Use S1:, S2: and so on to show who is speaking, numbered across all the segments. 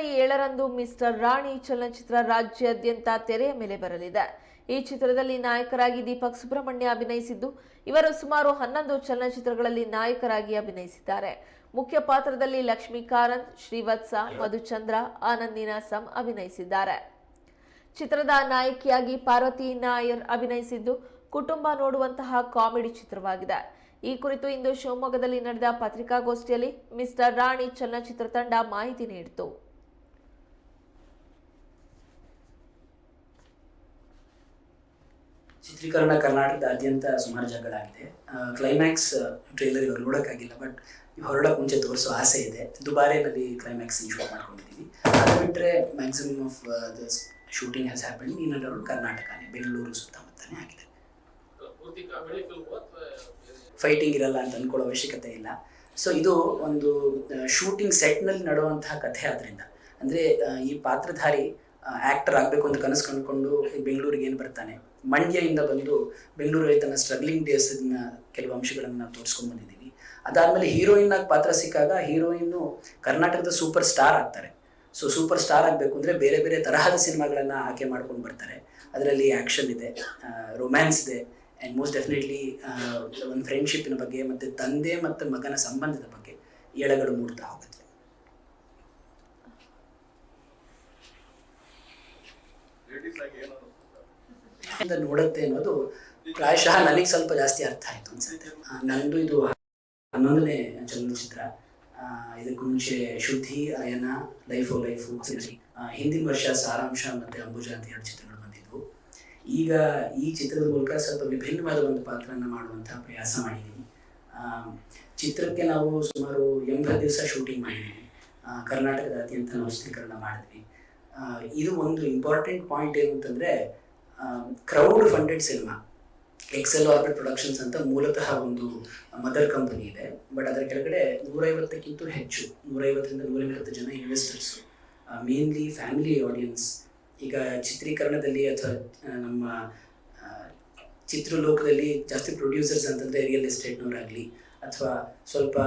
S1: February ಏಳರಂದು mister ರಾಣಿ ಚಲನಚಿತ್ರ ರಾಜ್ಯಾದ್ಯಂತ ತೆರೆಯ ಮೇಲೆ ಬರಲಿದೆ. ಈ ಚಿತ್ರದಲ್ಲಿ ನಾಯಕರಾಗಿ ದೀಪಕ್ ಸುಬ್ರಹ್ಮಣ್ಯ ಅಭಿನಯಿಸಿದ್ದು, ಇವರು ಸುಮಾರು ಹನ್ನೊಂದು ಚಲನಚಿತ್ರಗಳಲ್ಲಿ ನಾಯಕರಾಗಿ ಅಭಿನಯಿಸಿದ್ದಾರೆ. ಮುಖ್ಯ ಪಾತ್ರದಲ್ಲಿ ಲಕ್ಷ್ಮೀಕಾರಂತ್, ಶ್ರೀವತ್ಸ, ಮಧುಚಂದ್ರ ಆನಂದ್ ನೀನಾಸಂ ಅಭಿನಯಿಸಿದ್ದಾರೆ. ಚಿತ್ರದ ನಾಯಕಿಯಾಗಿ ಪಾರ್ವತಿ ನಾಯರ್ ಅಭಿನಯಿಸಿದ್ದು, ಕುಟುಂಬ ನೋಡುವಂತಹ ಕಾಮಿಡಿ ಚಿತ್ರವಾಗಿದೆ. ಈ ಕುರಿತು ಇಂದು ಶಿವಮೊಗ್ಗದಲ್ಲಿ ನಡೆದ ಪತ್ರಿಕಾಗೋಷ್ಠಿಯಲ್ಲಿ ಮಿಸ್ಟರ್ ರಾಣಿ ಚಲನಚಿತ್ರ ತಂಡ ಮಾಹಿತಿ ನೀಡಿತು.
S2: ಚಿತ್ರೀಕರಣ ಕರ್ನಾಟಕದಾದ್ಯಂತ ಸುಮಾರು ಜಾಗಗಳಾಗಿದೆ ಕ್ಲೈಮ್ಯಾಕ್ಸ್ ಟ್ರೈಲರ್ ಇವರು ನೋಡೋಕ್ಕಾಗಿಲ್ಲ ಬಟ್ ಹೊರಡಕ್ಕೆ ಮುಂಚೆ ತೋರಿಸೋ ಆಸೆ ಇದೆ. ದುಬಾರಿನಲ್ಲಿ ಕ್ಲೈಮ್ಯಾಕ್ಸ್ ಶೂಟ್ ಮಾಡ್ಕೊಂಡಿದ್ದೀವಿ ಅದು ಬಿಟ್ಟರೆ maximum of the shooting has happen in and around ಕರ್ನಾಟಕನೇ, Bengaluru ಸುತ್ತಮುತ್ತನೇ ಆಗಿದೆ. ಫೈಟಿಂಗ್ ಇರಲ್ಲ ಅಂತ ಅಂದ್ಕೊಳ್ಳೋ ಅವಶ್ಯಕತೆ ಇಲ್ಲ. ಸೊ ಇದು ಒಂದು ಶೂಟಿಂಗ್ ಸೆಟ್ನಲ್ಲಿ ನಡುವಂತಹ ಕಥೆ ಆದ್ದರಿಂದ ಅಂದರೆ ಈ ಪಾತ್ರಧಾರಿ ಆ್ಯಕ್ಟರ್ ಆಗಬೇಕು ಅಂತ ಕನಸು ಕಂಡುಕೊಂಡು ಬೆಂಗಳೂರಿಗೆ ಏನು ಬರ್ತಾನೆ? ಮಂಡ್ಯದಿಂದ ಬಂದು ಬೆಂಗಳೂರಲ್ಲಿ ತನ್ನ ಸ್ಟ್ರಗ್ಲಿಂಗ್ ಡೇಸ್ನ ಕೆಲವು ಅಂಶಗಳನ್ನು ನಾವು ತೋರಿಸ್ಕೊಂಡು ಬಂದಿದ್ದೀವಿ. ಅದಾದಮೇಲೆ ಹೀರೋಯಿನ್ ಆಗಿ ಪಾತ್ರ ಸಿಕ್ಕಾಗ ಹೀರೋಯಿನ್ನು ಕರ್ನಾಟಕದ ಸೂಪರ್ ಸ್ಟಾರ್ ಆಗ್ತಾರೆ. ಸೊ ಸೂಪರ್ ಸ್ಟಾರ್ ಆಗಬೇಕು ಅಂದರೆ ಬೇರೆ ಬೇರೆ ತರಹದ ಸಿನಿಮಾಗಳನ್ನು ಆಯ್ಕೆ ಮಾಡ್ಕೊಂಡು ಬರ್ತಾರೆ. ಅದರಲ್ಲಿ ಆ್ಯಕ್ಷನ್ ಇದೆ ರೊಮ್ಯಾನ್ಸ್ ಇದೆ ಆ್ಯಂಡ್ ಮೋಸ್ಟ್ ಡೆಫಿನೆಟ್ಲಿ ಒಂದು ಫ್ರೆಂಡ್ಶಿಪ್ಪಿನ ಬಗ್ಗೆ ಮತ್ತು ತಂದೆ ಮತ್ತು ಮಗನ ಸಂಬಂಧದ ಬಗ್ಗೆ ಎಳೆಗಳು ಮೂಡ್ತಾ ಹೋಗುತ್ತೆ.
S3: ಲೇಡೀಸ್ ಆಗಿ
S2: ನೋಡುತ್ತೆ ಅನ್ನೋದು ಪ್ರಾಯಶಃ ನನಗೆ ಸ್ವಲ್ಪ ಜಾಸ್ತಿ ಅರ್ಥ ಆಯ್ತು ಅನ್ಸುತ್ತೆ. ನಂದು ಇದು ಹನ್ನೊಂದನೇ ಚಲನಚಿತ್ರ. ಇದಕ್ಕೂ ಮುಂಚೆ ಶುದ್ಧಿ ಅಯನ, ಲೈಫ್ ಲೈಫು ಹಿಂದಿನ ವರ್ಷ ಸಾರಾಂಶ ಮತ್ತು ಅಂಬುಜ ಅಂತ ಎರಡು ಚಿತ್ರಗಳು ಬಂದಿದ್ವು. ಈಗ ಈ ಚಿತ್ರದ ಮೂಲಕ ಸ್ವಲ್ಪ ವಿಭಿನ್ನವಾದ ಒಂದು ಪಾತ್ರನ ಮಾಡುವಂತಹ ಪ್ರಯಾಸ ಮಾಡಿದ್ದೀನಿ ಚಿತ್ರಕ್ಕೆ ನಾವು ಸುಮಾರು ಎಂಬತ್ತು ದಿವಸ ಶೂಟಿಂಗ್ ಮಾಡಿದ್ದೀವಿ ಕರ್ನಾಟಕದ ಅತ್ಯಂತ ನಾವು ಚಿತ್ರೀಕರಣ ಮಾಡಿದ್ವಿ ಇದು ಒಂದು ಇಂಪಾರ್ಟೆಂಟ್ ಪಾಯಿಂಟ್ ಏನು ಅಂತಂದರೆ crowd funded cinema Excel Orbit productions ಅಂತ ಮೂಲತಃ ಒಂದು ಮದರ್ ಕಂಪನಿ ಇದೆ. ಬಟ್ ಅದರ ಕೆಳಗಡೆ ನೂರೈವತ್ತಕ್ಕಿಂತ ಹೆಚ್ಚು, ನೂರೈವತ್ತರಿಂದ ನೂರೈವತ್ತು ಜನ ಇನ್ವೆಸ್ಟರ್ಸು ಮೇನ್ಲಿ ಫ್ಯಾಮಿಲಿ ಆಡಿಯನ್ಸ್ ಈಗ ಚಿತ್ರೀಕರಣದಲ್ಲಿ ಅಥವಾ ನಮ್ಮ ಚಿತ್ರಲೋಕದಲ್ಲಿ ಜಾಸ್ತಿ ಪ್ರೊಡ್ಯೂಸರ್ಸ್ ಅಂತಂದರೆ ರಿಯಲ್ ಎಸ್ಟೇಟ್ನವರಾಗಲಿ ಅಥವಾ ಸ್ವಲ್ಪ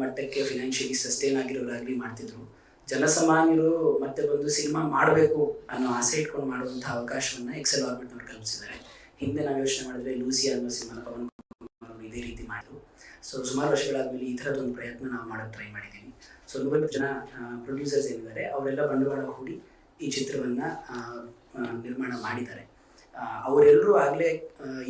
S2: ಮಟ್ಟಕ್ಕೆ ಫಿನಾನ್ಷಿಯಲಿ ಸಸ್ಟೈನ್ ಆಗಿರೋರಾಗಲಿ ಮಾಡ್ತಿದ್ರು. ಜನಸಾಮಾನ್ಯರು ಮತ್ತೆ ಬಂದು ಸಿನಿಮಾ ಮಾಡಬೇಕು ಅನ್ನೋ ಆಸೆ ಇಟ್ಕೊಂಡು ಮಾಡುವಂಥ ಅವಕಾಶವನ್ನು ಎಕ್ಸೆಲ್ ಆರ್ಬಿಟ್ನವ್ರು ಕಲ್ಪಿಸಿದ್ದಾರೆ. ಹಿಂದೆ ನಾವು ಯೋಚನೆ ಮಾಡಿದ್ರೆ ಲೂಸಿ ಅನ್ನೋ ಸಿನಿಮಾನ ಪವನ್ ಇದೇ ರೀತಿ ಮಾಡಿದ್ರು. ಸೊ ಸುಮಾರು ವರ್ಷಗಳಾದ್ಮೇಲೆ ಈ ಥರದ್ದು ಪ್ರಯತ್ನ ನಾವು ಮಾಡೋಕ್ಕೆ ಟ್ರೈ ಮಾಡಿದ್ದೀನಿ ಸೊ ನೂರೈವತ್ತು ಜನ ಪ್ರೊಡ್ಯೂಸರ್ಸ್ ಏನಿದ್ದಾರೆ, ಅವರೆಲ್ಲ ಬಂಡವಾಳ ಹೂಡಿ ಈ ಚಿತ್ರವನ್ನು ನಿರ್ಮಾಣ ಮಾಡಿದ್ದಾರೆ. ಅವರೆಲ್ಲರೂ ಆಗಲೇ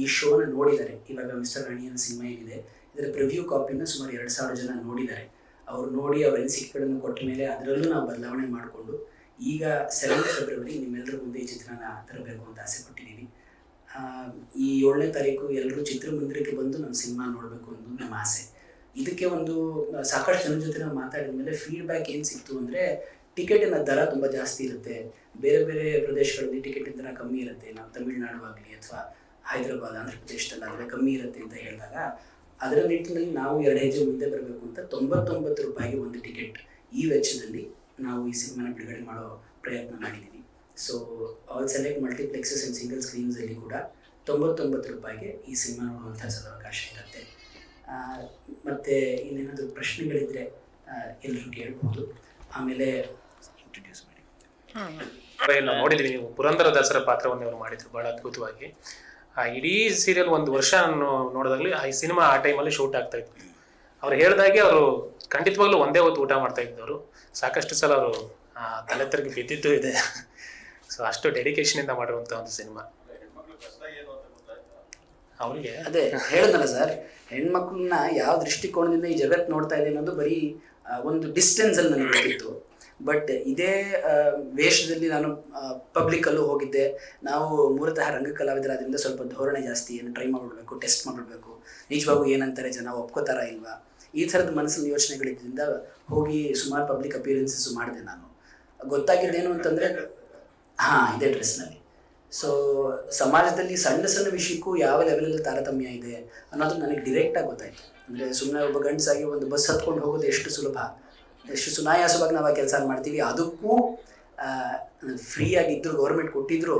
S2: ಈ ಶೋನ ನೋಡಿದ್ದಾರೆ. ಇವಾಗ ಮಿಸ್ಟರ್ ರಾಣಿ ಅನ್ನೋ ಸಿನಿಮಾ ಏನಿದೆ, ಇದರ ಪ್ರಿವ್ಯೂ ಕಾಪಿನ ಸುಮಾರು ಎರಡು ಸಾವಿರ ಜನ ನೋಡಿದ್ದಾರೆ. ಅವ್ರು ನೋಡಿ ಅವ್ರ ಅನಿಸಿಕೆಗಳನ್ನು ಕೊಟ್ಟ ಮೇಲೆ ಅದರಲ್ಲೂ ನಾವು ಬದಲಾವಣೆ ಮಾಡಿಕೊಂಡು ಈಗ ಸೆವೆಂತ್ ಫೆಬ್ರವರಿ ನಿಮ್ಮೆಲ್ಲರ ಮುಂದೆ ಈ ಚಿತ್ರನ ತರಬೇಕು ಅಂತ ಆಸೆ ಪಟ್ಟಿದ್ದೀವಿ ಆ, ಈ ಏಳನೇ ತಾರೀಕು ಎಲ್ಲರೂ ಚಿತ್ರಮಂದಿರಕ್ಕೆ ಬಂದು ನಮ್ಮ ಸಿನಿಮಾ ನೋಡಬೇಕು ಅನ್ನೋದು ನಮ್ಮ ಆಸೆ. ಇದಕ್ಕೆ ಒಂದು ಸಾಕಷ್ಟು ಜನರ ಜೊತೆ ನಾವು ಮಾತಾಡಿದ ಮೇಲೆ ಫೀಡ್ಬ್ಯಾಕ್ ಏನು ಸಿಕ್ತು ಅಂದರೆ ಟಿಕೆಟಿನ ದರ ತುಂಬ ಜಾಸ್ತಿ ಇರುತ್ತೆ. ಬೇರೆ ಬೇರೆ ಪ್ರದೇಶಗಳಲ್ಲಿ ಟಿಕೆಟಿನ ದರ ಕಮ್ಮಿ ಇರುತ್ತೆ. ನಾವು ತಮಿಳುನಾಡು ಆಗಲಿ ಅಥವಾ ಹೈದರಾಬಾದ್ ಆಂಧ್ರ ಪ್ರದೇಶದಲ್ಲಾದರೆ ಕಮ್ಮಿ ಇರುತ್ತೆ ಅಂತ ಹೇಳಿದಾಗ ಅದರ ನಿಟ್ಟಿನಲ್ಲಿ ನಾವು ಎರಡು ಹೆಜ್ಜೆ ಮುಂದೆ ಬರಬೇಕು ಅಂತ ತೊಂಬತ್ತೊಂಬತ್ತು ರೂಪಾಯಿಗೆ ಒಂದು ಟಿಕೆಟ್ ಈ ವೆಚ್ಚದಲ್ಲಿ ನಾವು ಈ ಸಿನಿಮಾನ ಬಿಡುಗಡೆ ಮಾಡೋ ಪ್ರಯತ್ನ ಮಾಡಿದ್ದೀವಿ so all select multiplexes and single ಸ್ಕ್ರೀನ್ಸಲ್ಲಿ ಕೂಡ ತೊಂಬತ್ತೊಂಬತ್ತು ರೂಪಾಯಿಗೆ ಈ ಸಿನಿಮಾ ನೋಡುವಂಥ ಅವಕಾಶ ಇರುತ್ತೆ. ಮತ್ತು ಇನ್ನೇನಾದರೂ ಪ್ರಶ್ನೆಗಳಿದ್ದರೆ ಎಲ್ಲರೂ ಕೇಳ್ಬೋದು. ಆಮೇಲೆ ಇಂಟ್ರೊಡ್ಯೂಸ್ ಮಾಡಿ.
S4: ನೋಡಿದ್ವಿ, ನೀವು ಪುರಂದರ ದಾಸರ ಪಾತ್ರವನ್ನು ಇವರು ಮಾಡಿದ್ರು, ಬಹಳ ಅದ್ಭುತವಾಗಿ. ಆ ಇಡೀ ಸೀರಿಯಲ್ ಒಂದು ವರ್ಷ ನಾನು ನೋಡಿದಾಗಲಿ ಆ ಸಿನಿಮಾ ಆ ಟೈಮಲ್ಲಿ ಶೂಟ್ ಆಗ್ತಾ ಇತ್ತು. ಅವ್ರು ಹೇಳ್ದಾಗೆ ಅವರು ಖಂಡಿತವಾಗ್ಲೂ ಒಂದೇ ಹೊತ್ತು ಊಟ ಮಾಡ್ತಾ ಇದ್ದವರು. ಸಾಕಷ್ಟು ಸಲ ಅವರು ತಲೆ ತಿರುಗಿ ಬಿದ್ದಿದ್ದು ಇದೆ. ಸೊ ಅಷ್ಟು ಡೆಡಿಕೇಶನ್ ಇಂದ ಮಾಡಿರುವಂತ ಒಂದು ಸಿನಿಮಾ ಅವರಿಗೆ?
S2: ಅದೇ ಹೇಳಿದ್ನಲ್ಲ ಸರ್ ಹೆಣ್ಮಕ್ಳನ್ನ ಯಾವ ದೃಷ್ಟಿಕೋನದಿಂದ ಈ ಜಗತ್ತು ನೋಡ್ತಾ ಇದೆ ಅನ್ನೋದು ಬರೀ ಒಂದು ಡಿಸ್ಟೆನ್ಸಲ್ಲಿ ನನಗೆ ಗೊತ್ತಿತ್ತು. ಬಟ್ ಇದೇ ವೇಷದಲ್ಲಿ ನಾನು ಪಬ್ಲಿಕ್ಕಲ್ಲೂ ಹೋಗಿದ್ದೆ. ನಾವು ಮೂಲತಃ ರಂಗ ಕಲಾವಿದರಾದ್ರಿಂದ ಸ್ವಲ್ಪ ಧೋರಣೆ ಜಾಸ್ತಿ, ಏನು ಟ್ರೈ ಮಾಡಿಬಿಡ್ಬೇಕು ಟೆಸ್ಟ್ ಮಾಡಿಬಿಡ್ಬೇಕು. ನಿಜವಾಗೂ ಏನಂತಾರೆ ಜನ, ಒಪ್ಕೋತಾರ ಇಲ್ವಾ? ಈ ಥರದ ಮನಸ್ಸಿನ ಯೋಚನೆಗಳಿದ್ದರಿಂದ ಹೋಗಿ ಸುಮಾರು ಪಬ್ಲಿಕ್ ಅಪಿಯರೆನ್ಸಸ್ ಮಾಡಿದೆ ನಾನು. ಗೊತ್ತಾಗಿದ್ದೇನು ಅಂತಂದರೆ, ಹಾಂ, ಇದೇ ಡ್ರೆಸ್ನಲ್ಲಿ ಸೊ ಸಮಾಜದಲ್ಲಿ ಸಣ್ಣ ಸಣ್ಣ ವಿಷಯಕ್ಕೂ ಯಾವ ಲೆವೆಲಲ್ಲಿ ತಾರತಮ್ಯ ಇದೆ ಅನ್ನೋದು ನನಗೆ ಡಿರೆಕ್ಟಾಗಿ ಗೊತ್ತಾಯಿತು. ಅಂದರೆ ಸುಮ್ಮನೆ ಒಬ್ಬ ಗಂಡಸಾಗಿ ಒಂದು ಬಸ್ ಹತ್ಕೊಂಡು ಹೋಗೋದು ಎಷ್ಟು ಸುಲಭ? ಎಷ್ಟು ಸುನಾಯಾಸವಾಗಿ ನಾವು ಆ ಕೆಲಸ ಮಾಡ್ತೀವಿ ಅದಕ್ಕೂ ಫ್ರೀಯಾಗಿದ್ದರು ಗೌರ್ಮೆಂಟ್ ಕೊಟ್ಟಿದ್ರು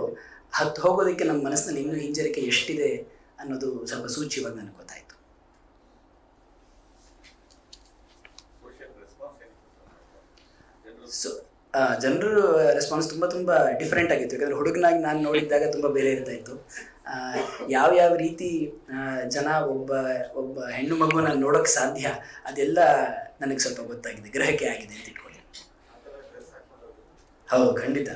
S2: ಹತ್ತು ಹೋಗೋದಕ್ಕೆ ನಮ್ಮ ಮನಸ್ಸಿನಲ್ಲಿ ಇನ್ನೂ ಹಿಂಜರಿಕೆ ಎಷ್ಟಿದೆ ಅನ್ನೋದು ಸ್ವಲ್ಪ ಸೂಚಿವಾಗಿ ನನಗೆ ಗೊತ್ತಾಯಿತು. ಸೊ ಜನರು ರೆಸ್ಪಾನ್ಸ್ ತುಂಬ ತುಂಬ ಡಿಫ್ರೆಂಟ್ ಆಗಿತ್ತು. ಯಾಕಂದರೆ ಹುಡುಗನಾಗಿ ನಾನು ನೋಡಿದ್ದಾಗ ತುಂಬ ಬೇರೆ ಇರ್ತಾ ಇತ್ತು. ಆ, ಯಾವ ಯಾವ ರೀತಿ ಜನ ಒಬ್ಬ ಒಬ್ಬ ಹೆಣ್ಣು ಮಗುವನ್ನ ನೋಡೋಕೆ ಸಾಧ್ಯ? ಅದೆಲ್ಲ ನನಗೆ ಸ್ವಲ್ಪ ಗೊತ್ತಾಗಿದೆ, ಗ್ರಹಕ್ಕೆ ಆಗಿದೆ ಅಂತ ಇಟ್ಕೊಳ್ಳಿ. ಹೌದು, ಖಂಡಿತ.